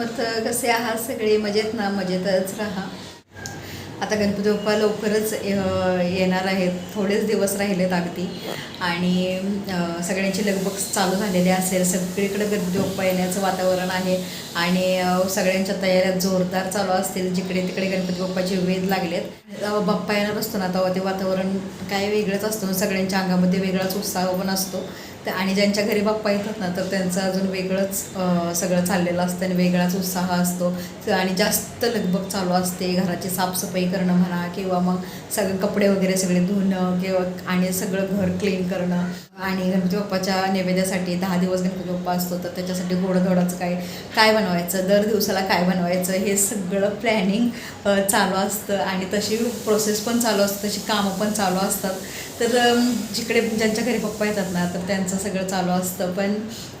समर्थ कसे आहात सगळे? मजेत ना? मजेतच राहा. आता गणपती बाप्पा लवकरच येणार आहेत. थोडेच दिवस राहिलेत अगदी. आणि सगळ्यांची लगबग चालू झालेली असेल. सगळीकडे गणपती बाप्पा येण्याचं वातावरण आहे. आणि सगळ्यांच्या तयाऱ्या जोरदार चालू असतील. जिकडे तिकडे गणपती बाप्पाचे वेध लागलेत. बाप्पा येणार असतो ना तेव्हा ते वातावरण काय वेगळंच असतं. सगळ्यांच्या अंगामध्ये वेगळाच उत्साह पण असतो. आणि ज्यांच्या घरी बाप्पा येतात ना तर त्यांचं अजून वेगळंच सगळं चाललेलं असतं आणि वेगळाच उत्साह असतो. आणि जास्त लगबग चालू असते घराची साफसफाई करणं म्हणा किंवा मग सगळे कपडे वगैरे सगळे धुणं किंवा आणि सगळं घर क्लीन करणं. आणि गणपती बाप्पाच्या नैवेद्यासाठी दहा दिवस गणपती बाप्पा असतो तर त्याच्यासाठी गोडधोडाचं काय काय बनवायचं दर दिवसाला काय बनवायचं हे सगळं प्लॅनिंग चालू असतं. आणि तशी प्रोसेस पण चालू असतं तशी कामं पण चालू असतात. तर जिकडे ज्यांच्या घरी पप्पा येतात ना तर त्यांचं सगळं चालू असतं. पण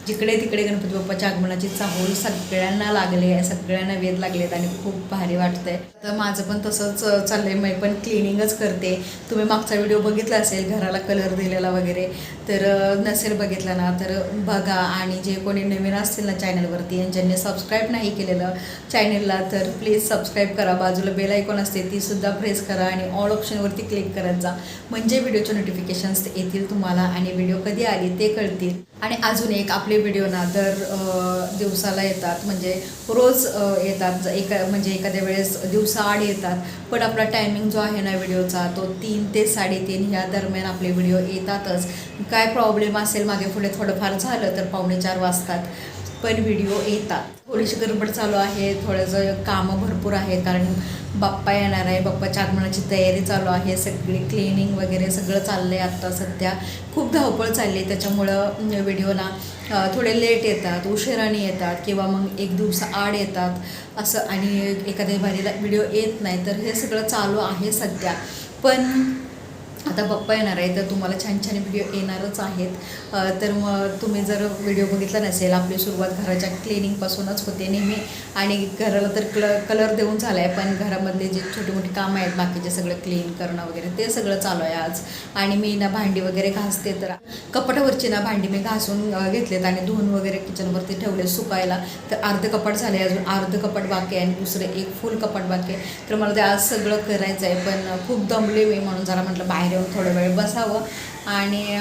जिकडे तिकडे गणपती बाप्पाच्या आगमनाची चाहूल सगळ्यांना लागले आहे सगळ्यांना वेध लागलेत आणि खूप भारी वाटतंय. तर माझं पण तसंच अ, चाललंय. मी पण क्लिनिंगच करते. तुम्ही मागचा व्हिडिओ बघितला असेल घराला कलर दिलेला वगैरे. तर नसेल बघितलं ना तर बघा. आणि जे कोणी नवीन असतील ना चॅनलवरती आणि ज्यांनी सबस्क्राईब नाही केलेलं चॅनलला तर प्लीज सबस्क्राईब करा. बाजूला बेल आयकॉन असते ती सुद्धा प्रेस करा आणि ऑल ऑप्शनवरती क्लिक करत जा. म्हणजे व्हिडिओचे नोटिफिकेशन्स येतील तुम्हाला आणि व्हिडिओ कधी आली ते कळतील. आणि अजून एक आपले व्हिडिओ ना दर दिवसाला येतात. म्हणजे रोज येतात. ज- एका म्हणजे एखाद्या वेळेस दिवसाआड येतात. पण आपला टायमिंग जो आहे ना व्हिडिओचा तो तीन ते साडेतीन ह्या दरम्यान आपले व्हिडिओ येतातच. काय प्रॉब्लेम असेल मागे पुढे थोडंफार झालं तर पावणे चार वाजतात. पण व्हिडिओ येतात. थोडीशी गडबड चालू आहे थोडंसं कामं भरपूर आहेत कारण बाप्पा येणार आहे बाप्पाच्या आगमनाची तयारी चालू आहे सगळी क्लिनिंग वगैरे सगळं चाललं आहे आत्ता सध्या. खूप धावपळ चालली आहे त्याच्यामुळं व्हिडिओला थोडे लेट येतात उशिराने येतात किंवा मग एक दिवस आड येतात असं. आणि एखाद्या भारीला व्हिडिओ येत नाही तर हे सगळं चालू आहे सध्या. पण आता पप्पा येणार आहे तर तुम्हाला छान छान व्हिडिओ येणारच आहेत. तर मग तुम्ही जर व्हिडिओ बघितला नसेल आपली सुरुवात घराच्या क्लिनिंगपासूनच होते नेहमी. आणि घराला तर क्ल कलर देऊन झाला आहे पण घरामधले जे छोटी मोठी कामं आहेत बाकीचे सगळं क्लीन करणं वगैरे ते सगळं चालू आहे आज. आणि मी ना भांडी वगैरे घासते तर कपाटावरची ना भांडी मी घासून घेतलेत. आणि धुवून वगैरे किचनवरती ठेवले सुकायला. तर अर्ध कपाट झाले अजून अर्ध कपाट बाकी आहे आणि दुसरं एक फुल कपाट बाकी आहे. तर मला ते आज सगळं करायचं आहे पण खूप दमले मी म्हणून जरा म्हटलं बाहेर येऊन थोडा वेळ बसावं. आणि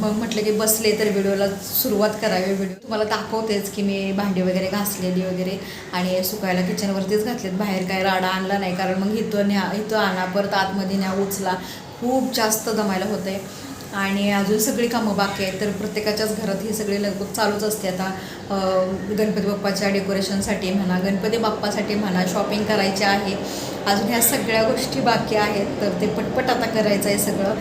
मग म्हटलं की बसले तर व्हिडिओला सुरुवात करावी. व्हिडिओ तुम्हाला दाखवतेच की मी भांडी वगैरे घासलेली वगैरे आणि सुकायला किचनवरतीच घातलेत. बाहेर काय राडा आणला नाही. कारण मग इथं न्या इथं आणा परत आतमध्ये न्या उचला. खूप जास्त दमायला होतं आहे आणि अजून सगळी कामं बाकी आहेत. तर प्रत्येकाच्याच घरात ही सगळी लगभग चालूच असते आता. गणपती बाप्पाच्या डेकोरेशनसाठी म्हणा गणपती बाप्पासाठी म्हणा शॉपिंग करायची आहे. अजून ह्या सगळ्या गोष्टी बाकी आहेत तर ते पटपट आता करायचं आहे सगळं.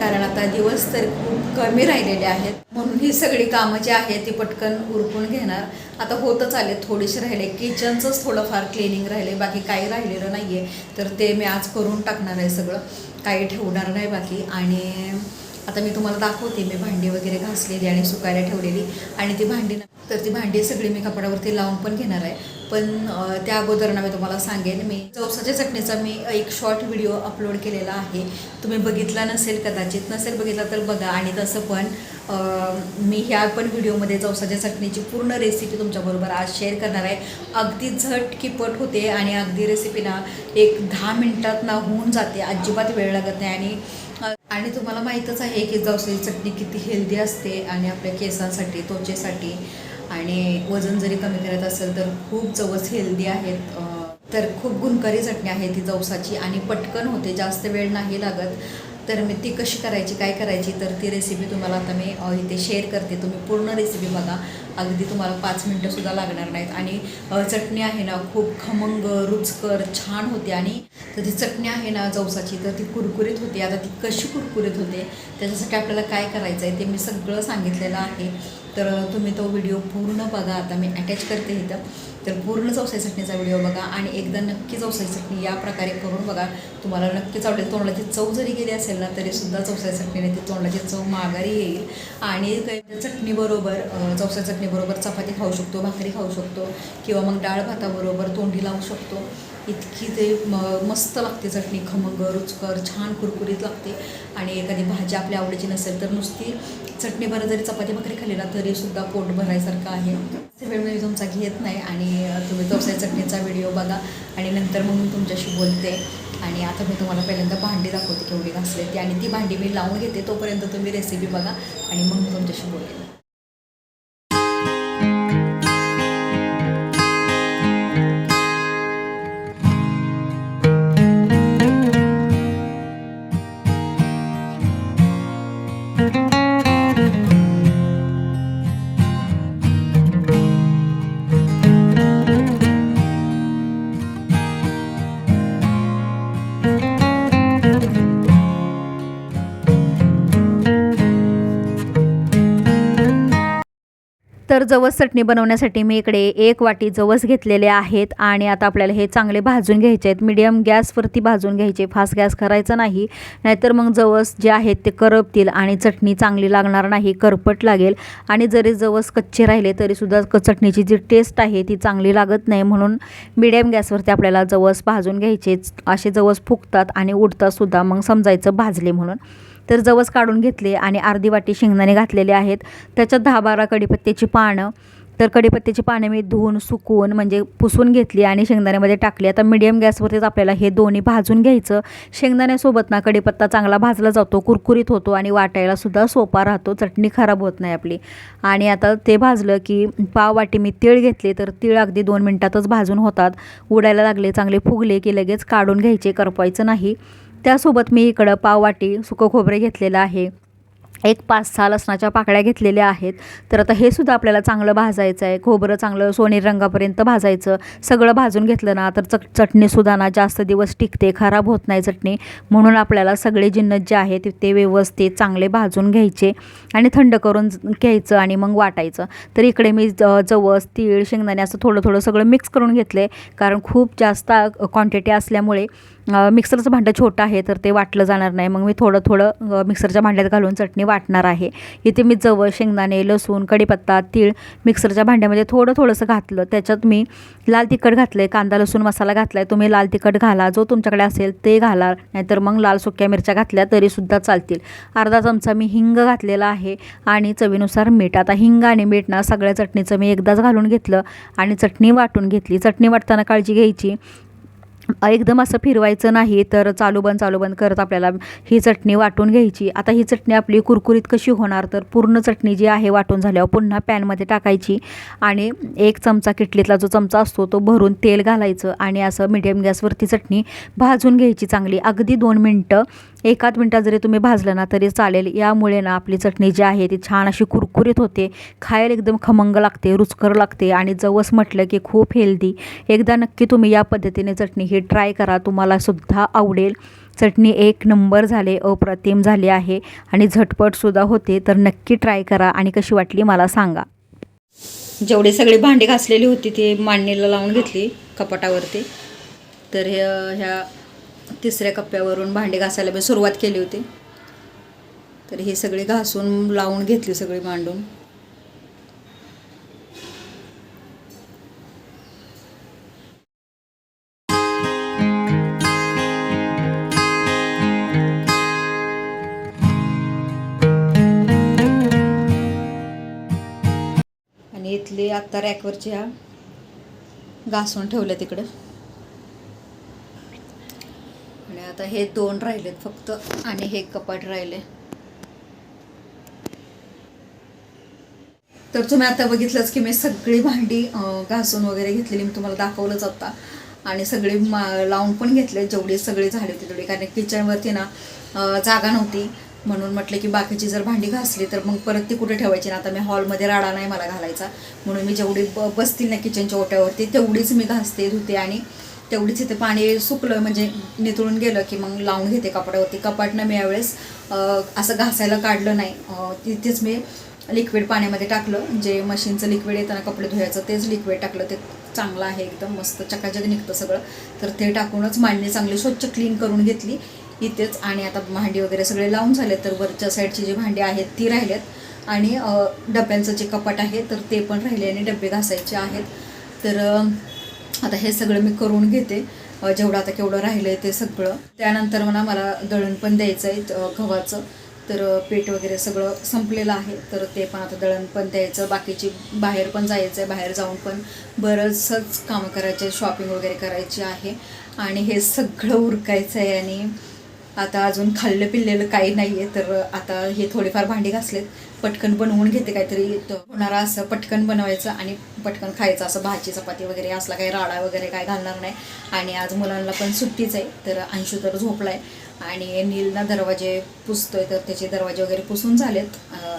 कारण आता दिवस तर खूप कमी राहिलेले आहेत. म्हणून ही सगळी कामं जी आहेत ती पटकन उरकून घेणार. आता होतच आले थोडेसे राहिले. किचनचंच थोडंफार क्लिनिंग राहिले बाकी काही राहिलेलं नाही आहे तर ते मी आज करून टाकणार आहे सगळं. काही ठेवणार नाही बाकी. आणि आता मी तुम्हाला दाखवते मी भांडी वगैरे घासलेली आणि सुकायला ठेवलेली. आणि ती भांडी तर ती भांडी सगळी मी कपड्यावरती लावून पण घेणार आहे. पण त्या अगोदर ना मी तुम्हाला सांगेन मी चौसाच्या चटणीचा मी एक शॉर्ट व्हिडिओ अपलोड केलेला आहे. तुम्ही बघितला नसेल कदाचित नसेल बघितला तर बघा. आणि तसं पण मी ह्या पण व्हिडिओमध्ये चौसाच्या चटणीची पूर्ण रेसिपी तुमच्याबरोबर आज शेअर करणार आहे. अगदी झटकीपट होते आणि अगदी रेसिपी ना एक दहा मिनटात ना होऊन जाते. अजिबात वेळ लागत नाही. आणि आणि तुम्हाला माहीतच आहे की जवसाची चटणी किती हेल्दी असते आणि आपल्या केसांसाठी त्वचेसाठी. आणि वजन जरी कमी करत असेल तर खूप जवस हेल्दी आहेत. तर खूप गुणकारी चटणी आहे ती जवसाची आणि पटकन होते जास्त वेळ नाही लागत. तर मी ती कशी करायची काय करायची तर ती रेसिपी तुम्हाला आता मी इथे शेअर करते. तुम्ही पूर्ण रेसिपी बघा. अगदी तुम्हाला पाच मिनटंसुद्धा लागणार नाहीत. आणि चटणी आहे ना खूप खमंग रुचकर छान होते. आणि तर ती चटणी आहे ना जवसाची तर ती कुरकुरीत होते. आता ती कशी कुरकुरीत होते त्याच्यासाठी आपल्याला काय करायचं आहे ते मी सगळं सांगितलेलं आहे. तर तुम्ही तो व्हिडिओ पूर्ण बघा. आता मी अटॅच करते इथं. तर पूर्ण चौसाई चटणीचा व्हिडिओ बघा आणि एकदा नक्की चौसाई चटणी या प्रकारे करून बघा. तुम्हाला नक्कीच आवडेल. तोंडाची चव जरी गेली असेल ना तरीसुद्धा चौसाई चटणीने ती तोंडाची चव माघारी येईल. आणि चटणीबरोबर चौसाई चटणीबरोबर चपाती खाऊ शकतो भाकरी खाऊ शकतो किंवा मग डाळ भाताबरोबर तोंडी लावू शकतो. इतकी ते म मस्त लागते चटणी खमंग रुचकर छान कुरकुरीत लागते. आणि एखादी भाजी आपल्या आवडीची नसेल तर नुसती चटणी बरं जरी चपाती भाकरी खाल्ली ना तरीसुद्धा पोट भरायसारखं आहे. ते वेळ मी तुमचा घेत नाही आणि तुम्ही तवसाय चटणीचा व्हिडिओ बघा आणि नंतर मग मी तुमच्याशी बोलते. आणि आता मी तुम्हाला पहिल्यांदा भांडी दाखवते केवढी घासले ती आणि ती भांडी मी लावून घेते तोपर्यंत तुम्ही रेसिपी बघा आणि मग मी तुमच्याशी बोलेन. तर जवस चटणी बनवण्यासाठी मी इकडे एक वाटी जवस घेतलेले आहेत आणि आता आपल्याला हे चांगले भाजून घ्यायचे आहेत. मीडियम गॅसवरती भाजून घ्यायचे. फास्ट गॅस करायचा नाही. नाहीतर मग जवस जे आहेत ते करपतील आणि चटणी चांगली लागणार नाही करपट लागेल. आणि जरी जवस कच्चे राहिले तरीसुद्धा क चटणीची जी टेस्ट आहे ती चांगली लागत नाही. म्हणून मीडियम गॅसवरती आपल्याला जवस भाजून घ्यायचे असे जवस फुगतात आणि उडतातसुद्धा मग समजायचं भाजले म्हणून. तर जवस काढून घेतले आणि अर्धी वाटी शेंगदाणे घातलेले आहेत. त्याच्यात दहा बारा कढीपत्त्याची पानं. तर कढीपत्त्याची पानं मी धुवून सुकवून म्हणजे पुसून घेतली आणि शेंगदाण्यामध्ये टाकली. आता मिडियम गॅसवरतीच आपल्याला हे दोन्ही भाजून घ्यायचं. शेंगदाण्यासोबत ना कढीपत्ता चांगला भाजला जातो कुरकुरीत होतो आणि वाटायला सुद्धा सोपा राहतो. चटणी खराब होत नाही आपली. आणि आता ते भाजलं की पाव वाटी मी तीळ घेतले तर तीळ अगदी दोन मिनटातच भाजून होतात. उडायला लागले चांगले फुगले की लगेच काढून घ्यायचे करपायचं नाही. त्यासोबत मी इकडं पाववाटी सुकं खोबरे घेतलेलं आहे. एक पाच सहा लसणाच्या पाकळ्या घेतलेल्या आहेत. तर आता हे सुद्धा आपल्याला चांगलं भाजायचं आहे. खोबरं चांगलं सोनेरी रंगापर्यंत भाजायचं. सगळं भाजून घेतलं ना तर चट चटणीसुद्धा ना जास्त दिवस टिकते खराब होत नाही चटणी. म्हणून आपल्याला सगळे जिन्नस जे आहेत ते व्यवस्थित चांगले भाजून घ्यायचे आणि थंड करून घ्यायचं आणि मग वाटायचं. तर इकडे मी ज जवस तीळ शेंगदाणे असं थोडं थोडं सगळं मिक्स करून घेतलं आहे कारण खूप जास्त क्वांटिटी असल्यामुळे मिक्सरचं भांडं छोटं आहे तर ते वाटलं जाणार नाही. मग मी थोडं थोडं मिक्सरच्या भांड्यात घालून चटणी वाटणार आहे. इथे मी जवळ शेंगदाणे लसूण कढीपत्ता तीळ मिक्सरच्या भांड्यामध्ये थोडं थोडंसं घातलं. त्याच्यात मी लाल तिखट घातलं आहे कांदा लसूण मसाला घातला आहे तुम्ही लाल तिखट घाला. जो तुमच्याकडे असेल ते घाला. नाहीतर मग लाल सुक्या मिरच्या घातल्या तरीसुद्धा चालतील. अर्धा चमचा मी हिंग घातलेला आहे आणि चवीनुसार मीठ. आता हिंग आणि मीठ ना सगळ्या चटणीचं मी एकदाच घालून घेतलं आणि चटणी वाटून घेतली. चटणी वाटताना काळजी घ्यायची. एकदम असं फिरवायचं नाही तर चालू बंद चालू बंद करत आपल्याला ही चटणी वाटून घ्यायची. आता ही चटणी आपली कुरकुरीत कशी होणार तर पूर्ण चटणी जी आहे वाटून झाल्यावर पुन्हा पॅनमध्ये टाकायची आणि एक चमचा किटलीतला जो चमचा असतो तो भरून तेल घालायचं आणि असं मिडियम गॅसवरती चटणी भाजून घ्यायची चांगली. अगदी दोन मिनटं एकाच मिनटात जरी तुम्ही भाजलं ना तरी चालेल. यामुळे ना आपली चटणी जी आहे ती छान अशी कुरकुरीत होते. खायला एकदम खमंग लागते रुचकर लागते आणि जवस म्हटलं की खूप हेल्दी एकदा नक्की तुम्ही या पद्धतीने चटणी ही ट्राय करा. तुम्हाला सुद्धा आवडेल. चटणी एक नंबर झाले अप्रतिम झाली आहे आणि झटपटसुद्धा होते. तर नक्की ट्राय करा आणि कशी वाटली मला सांगा. जेवढे सगळे भांडी घासलेली होती ती मांडणीला लावून घेतली कपाटावरती. तर ह्या ह्या तिसऱ्या कप्प्यावरून भांडी घासायला मी सुरुवात केली होती. तर ही सगळी घासून लावून घेतली सगळी मांडून आणि इथली आत्ता रॅकवरची ह्या घासून ठेवल्या तिकडं आणि आता हे दोन राहिलेत फक्त आणि हे कपाट राहिले. तर तुम्ही आता बघितलंच की मी सगळी भांडी घासून वगैरे घेतलेली मी तुम्हाला दाखवलंच आता. आणि सगळी मा लावून पण घेतले जेवढी सगळी झाली होती तेवढी. कारण किचनवरती ना जागा नव्हती. म्हणून म्हटलं की बाकीची जर भांडी घासली तर मग परत ती कुठे ठेवायची? ना आता मी हॉलमध्ये राडा नाही मला घालायचा. म्हणून मी जेवढी ब बसतील ना किचनच्या ओट्यावरती तेवढीच मी घासते धुते आणि तेवढीच इथे पाणी सुकलं म्हणजे नितळून गेलं की मग लावून घेते कपड्यावरती कपाटनं मी यावेळेस असं घासायला काढलं नाही. तिथेच मी लिक्विड पाण्यामध्ये टाकलं. जे मशीनचं लिक्विड येताना कपडे धुवायचं तेच लिक्विड टाकलं. ते चांगलं आहे एकदम मस्त चकाचक निघतं सगळं. तर ते टाकूनच मांडणी चांगली स्वच्छ क्लीन करून घेतली. इथेच आणि आता भांडी वगैरे सगळे लावून झाले तर वरच्या साईडची जी भांडी आहेत ती राहिलेत. आणि डब्यांचं जे कपाट आहे तर ते पण राहिले आणि डबे घासायचे आहेत. तर आता हे सगळं मी करून घेते. जेवढं आता केवढं राहिलं आहे ते सगळं. त्यानंतर म्हणा मला दळण पण द्यायचं आहे गव्हाचं. तर अ, पीठ वगैरे सगळं संपलेलं आहे. तर ते पण आता दळण पण द्यायचं. बाकीची बाहेर पण जायचं आहे बाहेर जाऊन पण बरंचसंच कामं करायचे शॉपिंग वगैरे करायची आहे. आणि हे सगळं उरकायचं आहे आणि आता अजून खाल्लं पिल्लेलं काही नाही आहे तर आता हे थोडेफार भांडी घासलेत. पटकन बनवून घेते काहीतरी. त- होणारा असं पटकन बनवायचं आणि पटकन खायचं असं भाजी चपाती वगैरे असला काही राडा वगैरे काय घालणार नाही. आणि आज मुलांना पण सुट्टीच आहे तर अंशू तर झोपला आहे आणि नीलना दरवाजे पुसतोय तर त्याचे दरवाजे वगैरे पुसून झालेत.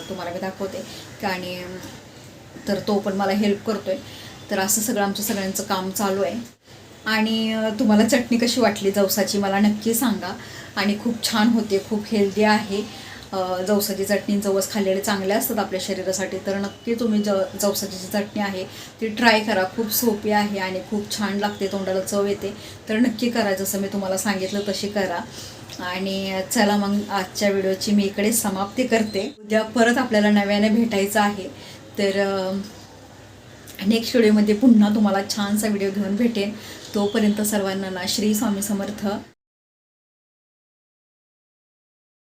तुम्हाला मी दाखवते. आणि तर तो पण मला हेल्प करतोय. तर असं सगळं आमचं सगळ्यांचं काम चालू आहे. आणि तुम्हाला चटणी कशी वाटली? जवसाची मला नक्की सांगा. आणि खूप छान होते खूप हेल्दी आहे. जवसाची चटणी जवस खाल्लेले चांगले असतात आपल्या शरीरासाठी. तर नक्की तुम्ही ज जवसाची जी चटणी आहे ती ट्राय करा. खूप सोपी आहे आणि खूप छान लागते तोंडाला चव येते. तर नक्की करा जसं मी तुम्हाला सांगितलं तशी करा. आणि चला मग आजच्या व्हिडिओची मी इकडे समाप्ती करते. उद्या परत आपल्याला नव्याने भेटायचं आहे. तर नेक्स्ट व्हिडिओमध्ये पुन्हा तुम्हाला छानसा व्हिडिओ घेऊन भेटेन. तोपर्यंत सर्वांना ना श्री स्वामी समर्थ.